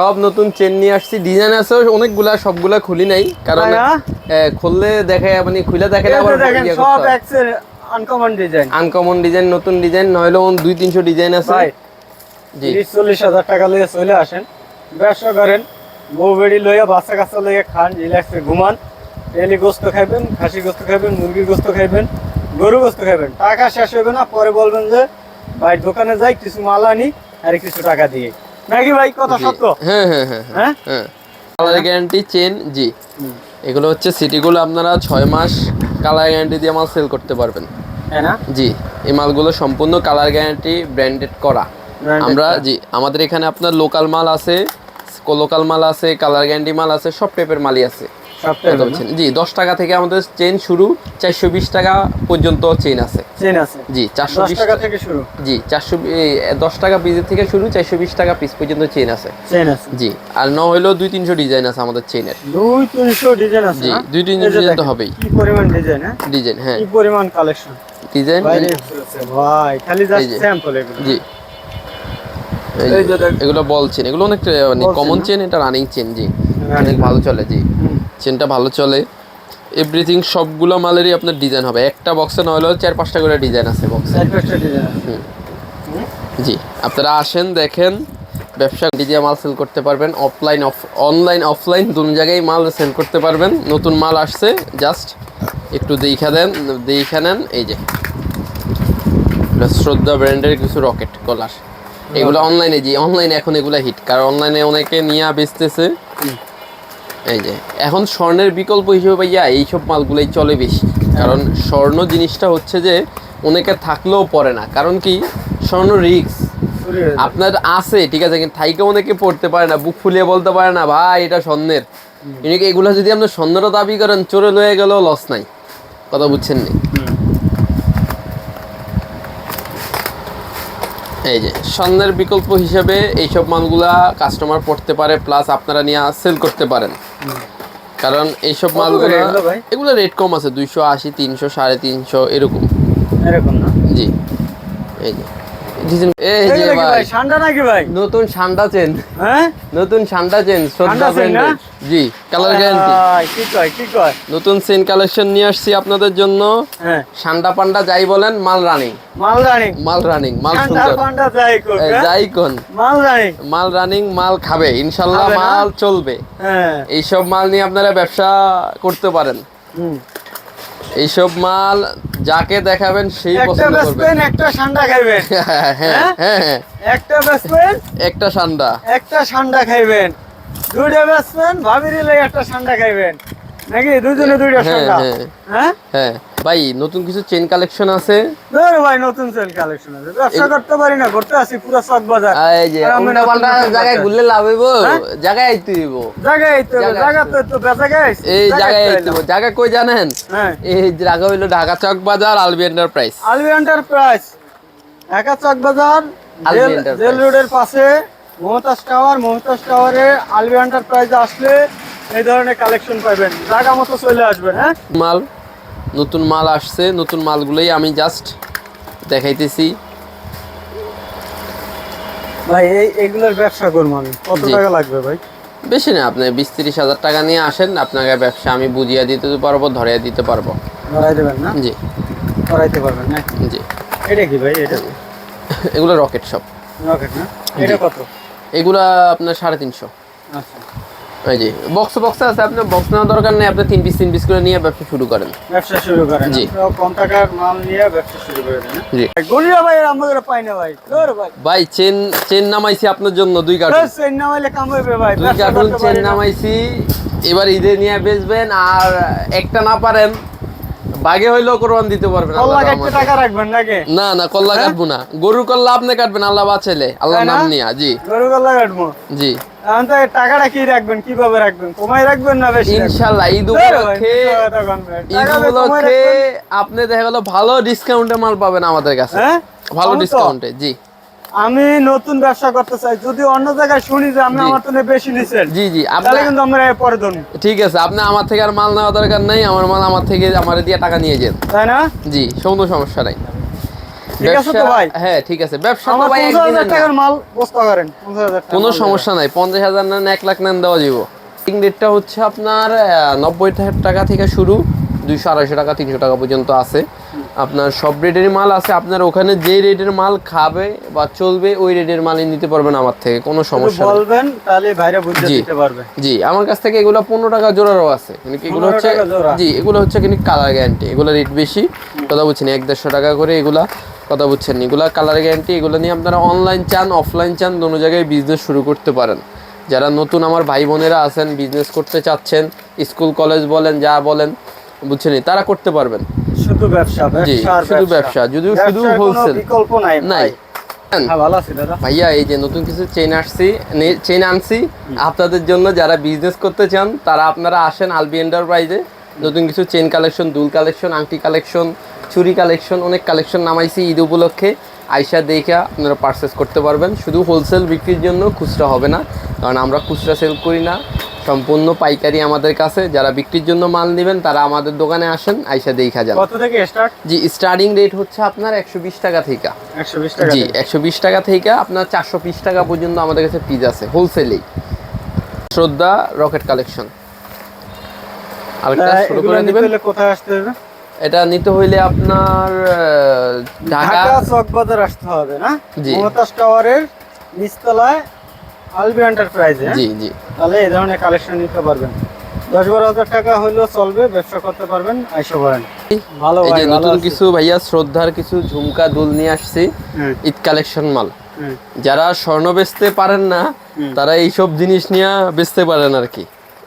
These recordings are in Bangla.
সব নতুন চেন নিয়ে আসছি। ডিজাইন আছে অনেকগুলা সবগুলা খুলি নাই। কারণ না? খুললে দেখে মানে খুলে দেখে এই যে দেখেন সব আনকমন ডিজাইন আনকমন ডিজাইন নতুন ডিজাইন নইলে দুই তিনশো ডিজাইন আছে। ভাই জি। চল্লিশ হাজার টাকা লইয়া চলে আসেন। ব্যবসা করেন বউ বেড়ি লইয়া বাচ্চা কাচ্চা লইয়া খান রিল্যাক্সে ঘুমান। ডেলি গোস্ত খাইবেন খাসি গোস্ত খাইবেন মুরগির গোস্ত খাইবেন গরু গোস্ত খাইবেন। টাকা শেষ হবে না পরে বলবেন যে ভাই দোকানে যাই কিছু মাল আনি আর কিছু টাকা দিয়ে। নাকি ভাই কথা সত্য? হ্যাঁ হ্যাঁ হ্যাঁ হ্যাঁ। হ্যাঁ? হ্যাঁ। কালার গ্যারান্টি চেন জি। এগুলো হচ্ছে সিটিগুলো আপনারা ছয় মাস কালার গ্যারান্টি দিয়ে মাল সেল করতে পারবেন। হ্যাঁ জি এই মালগুলো সম্পূর্ণ কালার গ্যারান্টি ব্র্যান্ডেড করা। আমরা জি আমাদের এখানে আপনার লোকাল মাল আছে লোকাল মাল আছে কালার গ্যারান্টি মাল আছে সব টাইপের মালই আছে? জি দশ টাকা থেকে আমাদের চেন শুরু চারশো বিশ টাকা পর্যন্ত চেন আছে। চেন আছে। জি চারশো বিশ টাকা থেকে শুরু। জি চারশো দশ টাকা পিসের থেকে শুরু চারশো বিশ টাকা পিস পর্যন্ত চেন আছে। চেন আছে। জি আর ন হলেও দুই তিনশো ডিজাইন আছে আমাদের চেনের দুই তিনশো ডিজাইন আছে জি, দুই তিনশো design তো হবেই। কি পরিমাণ ডিজাইন হ্যাঁ? ডিজাইন হ্যাঁ। কি পরিমাণ কালেকশন ডিজাইন ভাই খালি জাস্ট স্যাম্পল এগুলো। জি। এগুলো বল চেন এগুলো অনেক মানে কমন চেন এটা রানিং চেন জি। অনেক ভালো চলে জি। চেনটা ভালো চলে। এভরিথিং সবগুলো মালেরই আপনার ডিজাইন হবে। একটা বক্সে না হলেও চার পাঁচটা করে ডিজাইন আছে বক্সে জি আপনারা আসেন দেখেন ব্যবসা দিয়ে মাল সেল করতে পারবেন। অফলাইন অফ অনলাইন অফলাইন দুটো জায়গায় মাল সেল করতে পারবেন। নতুন মাল আসছে জাস্ট একটু দেখা দেন দেখা নেন এই যে। শ্রদ্ধা ব্র্যান্ডের কিছু রকেট কলার। এগুলো অনলাইনে জি অনলাইনে এখন এগুলো হিট কারণ অনলাইনে অনেকে নিয়ে বেচতেছে। এই যে এখন স্বর্ণের বিকল্প হিসেবে ভাইয়া এইসব মালগুলোই চলে বেশি। কারণ স্বর্ণ জিনিসটা হচ্ছে যে অনেকে থাকলেও পড়ে না। কারণ কি? স্বর্ণ রিক্স। আপনার আছে ঠিক আছে কিন্তু থাইকে অনেকে পড়তে পারে না বুক ফুলিয়ে বলতে পারে না ভাই এটা স্বর্ণের। এগুলো যদি আপনার স্বর্ণটা দাবি করেন চোরে লয়ে গেলেও লস নাই। কথা বুঝছেন নি? এই যে স্বর্ণের বিকল্প হিসেবে এইসব মালগুলা কাস্টমার পড়তে পারে প্লাস আপনারা নিয়ে সেল করতে পারেন। কারণ এইসব মালগুলো এগুলো রেট কম আছে দুইশো আশি তিনশো সাড়ে তিনশো এরকম। এরকম না? জি। এই যে। ডিজাইন- এই যে ভাই ভাই নাকি ভাই? নতুন চেন। হ্যাঁ? নতুন শ্রদ্ধা? ব্র্যান্ডের। জি কালার গ্যারান্টি কি কয় কি কয়? নতুন সেন কালেকশন নিয়ে আসছি আপনাদের জন্য। হ্যাঁ। সান্ডা পান্ডা যাই বলেন মাল রানিং। মাল রানিং। মাল ঠান্ডা সুন্দর। পান্ডা যাই এ, হ্যাঁ? যাই কোন মাল রানিং মাল খাবে। ইনশাল্লাহ খাবে না? মাল চলবে। হ্যাঁ। এইসব মাল নিয়ে আপনারা ব্যবসা করতে পারেন। হুম। এইসব মাল যাকে দেখাবেন সেই একটা পছন্দ করবে একটা ঠান্ডা খাইবেন। হ্যাঁ হ্যাঁ হ্যাঁ? হ্যাঁ। একটা বেসবেন একটা সান্ডা। একটা ঠান্ডা খাইবেন। দুইটা বেসবেন ভাবির একটা ঠান্ডা খাইবেন। নাকি? দুজনে দুইটা সান্ডা। ঠান্ডা হ্যাঁ। হ্যাঁ? হ্যাঁ। ভাই নতুন কিছু চেন কালেকশন আছে? ভাই নতুন সেল কালেকশন আছে। ব্যবসা করতে পারি না করতে আসি পুরো চক বাজার। এই যে আর আমি উল্টা নতুন পাল্টা জায়গায় ঘুরলে লাভ হইব? হ্যাঁ? জায়গায় আইতে হইব। জায়গায় এই তো জায়গা তো তো বেচা গাইস এই জায়গায় আইতে হইব। জায়গা কই জানেন? হ্যাঁ। এই জায়গা হইল Dhaka Chowk Bazar Albi enterprise Albi enterprise Dhaka Chowk Bazar. Jail রোডের পাশে মমতাজ টাওয়ার মমতাজ টাওয়ারে আলবি এন্টারপ্রাইজে আসলে এই ধরনের কালেকশন পাবেন। জায়গা মতো চলে আসবেন হ্যাঁ? মাল? নতুন মাল আসছে নতুন মালগুলোই আমি জাস্ট দেখাইতেছি। ভাই এই এগুলোর ব্যবসা করব আমি। কত টাকা লাগবে ভাই? বেশি না আপনি বিশ তিরিশ হাজার টাকা নিয়ে আসেন আপনাকে ব্যবসা আমি বুঝিয়ে দিতে পারব ধরিয়ে দিতে পারব। ধরাই দেবেন না? জি। করাইতে পারবেন না? জি। এটা কি ভাই এটা? এগুলো রকেট সব রকেট না? এটা কত? এগুলা আপনার সাড়ে তিনশো। আচ্ছা। এই জি। বক্স বক্স আছে আপনি বক্স নেওয়ার দরকার নেই আপনি তিন পিস তিন পিস করে নিয়ে ব্যবসা শুরু করেন। ব্যবসা শুরু করেন। জি। কম টাকার মাল নিয়ে ব্যবসা শুরু করে দেন হ্যাঁ? জি। ভাই, ভাই আমাদের পাই না ভাই। তোর ভাই। ভাই চেন চেন নামাইছি আপনার জন্য দুই কার্টুন চেন নামাইলে কাম হবে ভাই। দুই কার্টুন চেন নামাইছি এবার ঈদে নিয়ে বেচবেন আর একটা না পারেন বাগে হইলেও কোরবান দিতে পারবেন কল্লা কাটতে টাকা রাখবেন নাকি? না না কল্লা কাটবো না। গরুর কল্লা আপনি কাটবেন আল্লাহ বাঁচাইলে। আল্লাহ নাম নিয়া জি। গরু কল্লা কাটবো? জি। এখন তো এই টাকাটা কি রাখবেন কীভাবে রাখবেন? কমাই রাখবেন না বেশি রাখবেন? ঈদ উপলক্ষে। ঈদ উপলক্ষে আপনি দেখা গেল ভালো ডিসকাউন্টে মাল পাবেন আমাদের কাছে। হ্যাঁ? ভালো ডিসকাউন্টে জি। আমি নতুন ব্যবসা করতে চাই। যদি অন্য জায়গায় শুনি যে আপনি আমার থেকে বেশি নিছেন জি জি। তাহলে কিন্তু আমরা পরে ধরুন ঠিক আছে আপনি আমার থেকে আর মাল নেওয়া দরকার নেই আমার মাল আমার থেকে আমার দিয়ে টাকা নিয়ে যান। তাই না? জি কোনো সমস্যা নাই। ঠিক আছে তো ব্যবসা- ভাই। হ্যাঁ ঠিক আছে। ব্যবসা তো ভাই পঞ্চাশ হাজার না। টাকার মাল বস্তা করেন পঞ্চাশ হাজার টাকা কোনো সমস্যা নাই। পঞ্চাশ হাজার নেন এক লাখ নেন দেওয়া যাব টিং রেটটা হচ্ছে আপনার নব্বই টাকা থেকে শুরু দুইশো আড়াইশো টাকা তিনশো টাকা পর্যন্ত আছে। আপনার সব রেটের মাল আছে। আপনার ওখানে যে রেটের মাল খাবে বা চলবে ওই রেটের মালই নিতে পারবেন আমার থেকে কোনো সমস্যা বলবেন তাহলে ভাইরা বুঝতে জি। দিতে পারবে। জি আমার কাছ থেকে এগুলো পনেরো টাকা জোড়ারও আছে। কিন্তু এগুলো হচ্ছে জি এগুলো হচ্ছে কিন্তু কালার গ্যারান্টি এগুলো রেট বেশি। কথা বুঝছেন এক দেড়শো টাকা করে এগুলা কথা বুঝছেন। এগুলা কালার গ্যারান্টি এগুলো নিয়ে আপনারা অনলাইন চান অফলাইন চান দোনো জায়গায় বিজনেস শুরু করতে পারেন। যারা নতুন আমার ভাই বোনেরা আছেন বিজনেস করতে চাচ্ছেন স্কুল কলেজ বলেন যা বলেন বুঝছেন তারা করতে পারবেন। শুধু ব্যবসা শুধু ব্যবসা, যদিও শুধু wholesale। বিকল্প নাই নাই। হ্যাঁ ভাইয়া এই যে নতুন কিছু চেন আসছি চেন আনছি। আপনাদের জন্য যারা বিজনেস করতে চান তারা আপনারা আসেন আলবি এন্টারপ্রাইজে নতুন কিছু চেন কালেকশন দুল কালেকশন আংটি কালেকশন চুরি কালেকশন অনেক কালেকশন নামাইছি ঈদ উপলক্ষে। আইসা দেখে আপনারা পারচেস করতে পারবেন। শুধু হোলসেল বিক্রির জন্য খুচরা হবে না কারণ আমরা খুচরা সেল করি না। সম্পূর্ণ পাইকারি আমাদের কাছে। যারা বিক্রির জন্য মাল নেবেন তারা আমাদের দোকানে আসেন আইসা দেখা যান কত থেকে স্টার্ট জি স্টার্টিং রেট হচ্ছে আপনার একশো বিশ টাকা থেকে। একশো বিশ টাকা জি থেকে। একশো বিশ টাকা থেকে আপনার চারশো বিশ টাকা পর্যন্ত আমাদের কাছে পিস আছে হোলসেলেই শ্রদ্ধা রকেট কালেকশন। আরেকটা শুরু করে দিবেন। কোথায় আসতে হবে? এটা নিতে হইলে আপনার ঢাকা ঢাকা চক আসতে হবে না। মমতাজ টাওয়ারের নিচতলায় আলবি এন্টারপ্রাইজে জি জি। তাহলে এই ধরনের কালেকশন নিতে পারবেন। দশ বারো হাজার টাকা হইলেও চলবে ব্যবসা করতে পারবেন আইসা পারেন ভালো এই যে নতুন কিছু ভাইয়া শ্রদ্ধার কিছু ঝুমকা দুল নিয়ে আসছি ঈদ কালেকশন মাল। যারা স্বর্ণ বেচতে পারেন না তারা এইসব জিনিস নিয়ে বেচতে পারেন আর কি।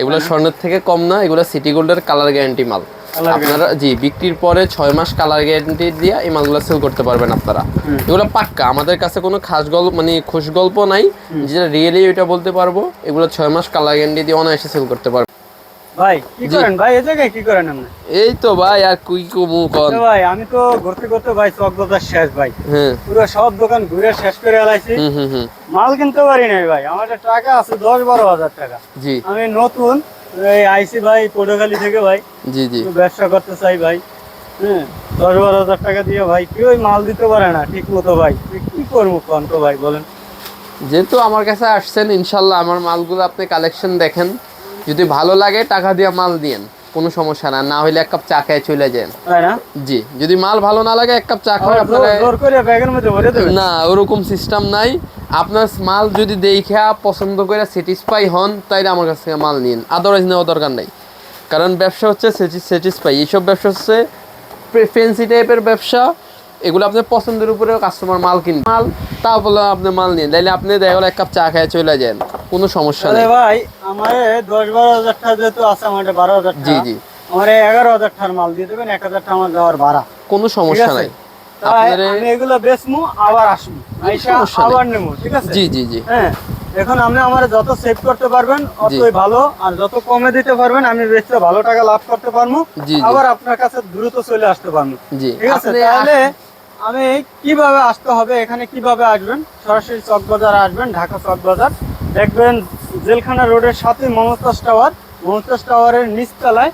এগুলো স্বর্ণের থেকে কম না এগুলো সিটি গোল্ডের কালার গ্যারান্টি মাল। আপনারা জি বিক্রির পরে ছয় মাস কালার গ্যারান্টি দিয়ে এই মালগুলো সেল করতে পারবেন আপনারা। এগুলো পাক্কা। আমাদের কাছে কোনো খাস গল্প মানে খুশ গল্প নাই। যেটা রিয়েলি ওইটা বলতে পারব এগুলো ছয় মাস কালার গ্যারান্টি দিয়ে অনায়াসে সেল করতে পারব। ভাই কি করেন? ভাই এই জায়গায় কি করেন আপনি? এই তো ভাই আর কুই কুমু কন? ভাই আমি তো ঘুরতে ঘুরতে ভাই চক বাজার শেষ ভাই। হ্যাঁ। পুরো সব দোকান ঘুরে শেষ করে এলাইছি হুম হুম হুম। মাল কিনতে পারি নাই ভাই। আমার টাকা আছে দশ বারো হাজার টাকা। জি। আমি নতুন এই আইসি ভাই থেকে ভাই। জি জি। ব্যবসা করতে চাই ভাই। হ্যাঁ দশ বারো হাজার টাকা দিয়ে ভাই কেউ মাল দিতে পারে না ঠিক মতো ভাই কি করব কন তো ভাই বলেন। যেহেতু আমার কাছে আসছেন ইনশাল্লাহ আমার মালগুলো আপনি কালেকশন দেখেন। যদি ভালো লাগে টাকা দিয়ে মাল দিয়েন কোনো সমস্যা না। না হইলে এক কাপ চা খেয়ে চলে যান। তাই না? জি যদি মাল ভালো না লাগে এক কাপ চা খাওয়া আপনারা না ওরকম সিস্টেম নাই। আপনার মাল যদি দেখা পছন্দ করে স্যাটিসফাই হন তাইলে আমার কাছ থেকে মাল নিন আদারওয়াইজ নেওয়া দরকার নাই। কারণ ব্যবসা হচ্ছে স্যাটিসফাই এইসব ব্যবসা হচ্ছে ফ্রেন্সি টাইপের ব্যবসা। এগুলো আপনার পছন্দের উপরে কাস্টমার মাল কিনবে মাল তারপরে আপনি মাল নিন তাইলে আপনি দেখা গেলো এক কাপ চা খেয়ে চলে যান। কোনো সমস্যা নেই। ভাই আমার দশ বারো হাজার টাকা যেহেতু আছে আমার বারো হাজার জি জি। আমার এগারো হাজার টাকার মাল দিয়ে দেবেন এক হাজার টাকা আমার দেওয়ার ভাড়া। কোনো সমস্যা নাই। আমি এগুলো বেচমু আবার আসব আবার নেব ঠিক আছে? জি জি জি। হ্যাঁ এখন আপনি আমার যত সেভ করতে পারবেন অতই ভালো আর যত কমে দিতে পারবেন আমি বেচতে ভালো টাকা লাভ করতে পারব। আবার আপনার কাছে দ্রুত চলে আসতে পারব ঠিক আছে? তাহলে আমি কীভাবে আসতে হবে এখানে কীভাবে আসবেন? সরাসরি চক বাজার আসবেন ঢাকা চক বাজার। দেখবেন জেলখানা রোডের সাথে মমতাজ টাওয়ার। মমতাজ টাওয়ারের নিচতলায়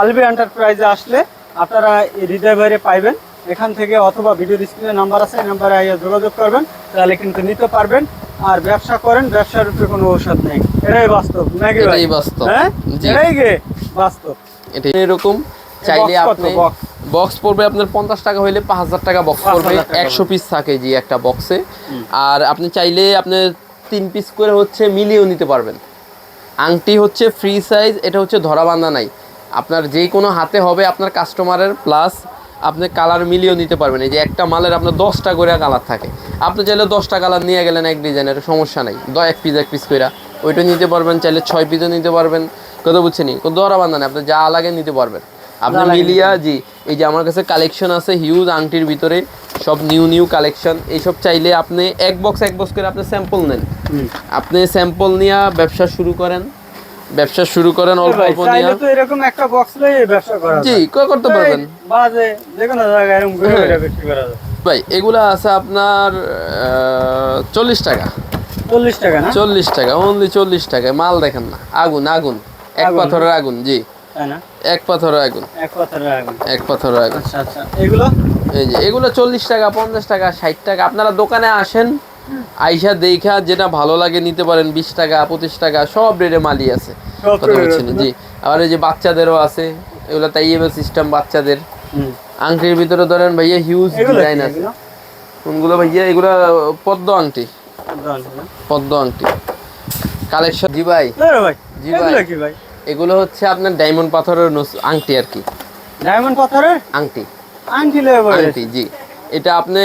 আলবি এন্টারপ্রাইজে আসলে আপনারা হৃদয় বাইরে পাইবেন। এখান থেকে অথবা ভিডিও স্ক্রিনে নাম্বার আছে নাম্বারে আইয়া যোগাযোগ করবেন তাহলে কিন্তু নিতে পারবেন। আর ব্যবসা করেন ব্যবসার উপরে কোনো ঔষধ নেই। এটাই বাস্তব নাকি ভাই? এটাই বাস্তব। হ্যাঁ। এটাই গে বাস্তব? এটা এরকম চাইলে আপনি বক্স পড়বে আপনার পঞ্চাশ টাকা হইলে পাঁচ হাজার টাকা বক্স পড়বে। একশো পিস থাকে জি একটা বক্সে আর আপনি চাইলে আপনি তিন পিস করে হচ্ছে মিলিয়েও নিতে পারবেন। আংটি হচ্ছে ফ্রি সাইজ এটা হচ্ছে ধরা বান্ধা নাই। আপনার যেই কোনো হাতে হবে আপনার কাস্টমারের প্লাস আপনি কালার মিলিয়েও নিতে পারবেন। এই যে একটা মালের আপনার দশটা করে কালার থাকে। আপনি চাইলে দশটা কালার নিয়ে গেলেন এক ডিজাইনের সমস্যা নাই। দ এক পিস এক পিস করে ওইটা নিতে পারবেন চাইলে ছয় পিসও নিতে পারবেন। কথা বুঝছেনি কোনো ধরা বান্ধা নাই আপনি যা লাগে নিতে পারবেন। আপনি মিলিয়া জি এই যে আমার কাছে কালেকশন আছে হিউজ আংটির ভিতরে সব নিউ নিউ কালেকশন এইসব চাইলে আপনি এক বক্স এক বক্স করে আপনি স্যাম্পল নেন। আপনি স্যাম্পল নিয়ে ব্যবসা শুরু করেন। ব্যবসা শুরু করেন অল্প অল্প নিয়ে। তো এরকম একটা বক্স লই ব্যবসা করা জি। কয় করতে পারবেন। বাজে যে কোনো জায়গায় এরকম ঘুরে হ্যাঁ। ঘুরে বিক্রি করা যায়। ভাই এগুলা আছে আপনার চল্লিশ টাকা। চল্লিশ টাকা না? চল্লিশ টাকা অনলি চল্লিশ টাকা মাল দেখেন না আগুন আগুন। এক পাথরের আগুন জি। এক পাথর আগুন। এক পাথরের আগুন। এক পাথর আগুন। আচ্ছা আচ্ছা। এগুলো? এই যে এগুলো চল্লিশ টাকা পঞ্চাশ টাকা ষাট টাকা। আপনারা দোকানে আসেন আইসা দেখা যেটা ভালো লাগে নিতে পারেন বিশ টাকা পঁচিশ টাকা সব রেটে মালি আছে। কথা বলছেন জি। আবার এই যে বাচ্চাদেরও আছে এগুলো তাই সিস্টেম বাচ্চাদের। আংটির ভিতরে ধরেন ভাইয়া হিউজ ডিজাইন আছে। কোনগুলো ভাইয়া? এগুলো পদ্ম আংটি। পদ্ম আংটি কালেকশন জি ভাই। জি ভাই। এগুলো কি ভাই? এগুলো হচ্ছে আপনার ডায়মন্ড পাথরের আংটি আর কি। ডায়মন্ড পাথরের? আংটি। আংটি আংটি জি। এটা আপনি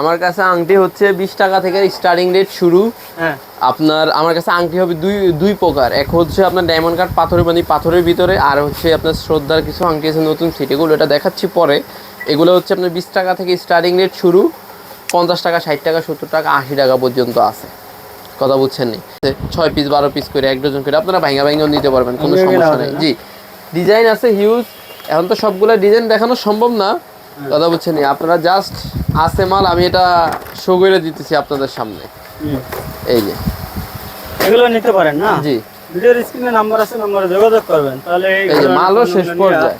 আমার কাছে আংটি হচ্ছে বিশ টাকা থেকে স্টার্টিং রেট শুরু। হ্যাঁ। আপনার আমার কাছে আংটি হবে দুই দুই প্রকার। এক হচ্ছে আপনার ডায়মন্ড কাট পাথরের মানে পাথরের ভিতরে আর হচ্ছে আপনার শ্রদ্ধার কিছু আংটি আছে নতুন সেটিগুলো এটা দেখাচ্ছি পরে। এগুলো হচ্ছে আপনার বিশ টাকা থেকে স্টার্টিং রেট শুরু। পঞ্চাশ টাকা ষাট টাকা সত্তর টাকা আশি টাকা পর্যন্ত আছে। কথা বুঝছেন নি? ছয় পিস বারো পিস করে এক ডজন করে আপনারা ভাঙা ভাঙাও নিতে পারবেন কোনো সমস্যা নেই। জি ডিজাইন আছে হিউজ এখন তো সবগুলো ডিজাইন দেখানো সম্ভব না। কথা বুঝছেন আপনারা জাস্ট আছে মাল আমি এটা শো করে দিতেছি আপনাদের সামনে। এই যে। এগুলো নিতে পারেন না? জি। ভিডিওর স্ক্রিনে নাম্বার আছে নম্বরে যোগাযোগ করবেন। তাহলে এই যে মালও শেষ পর্যায়ে।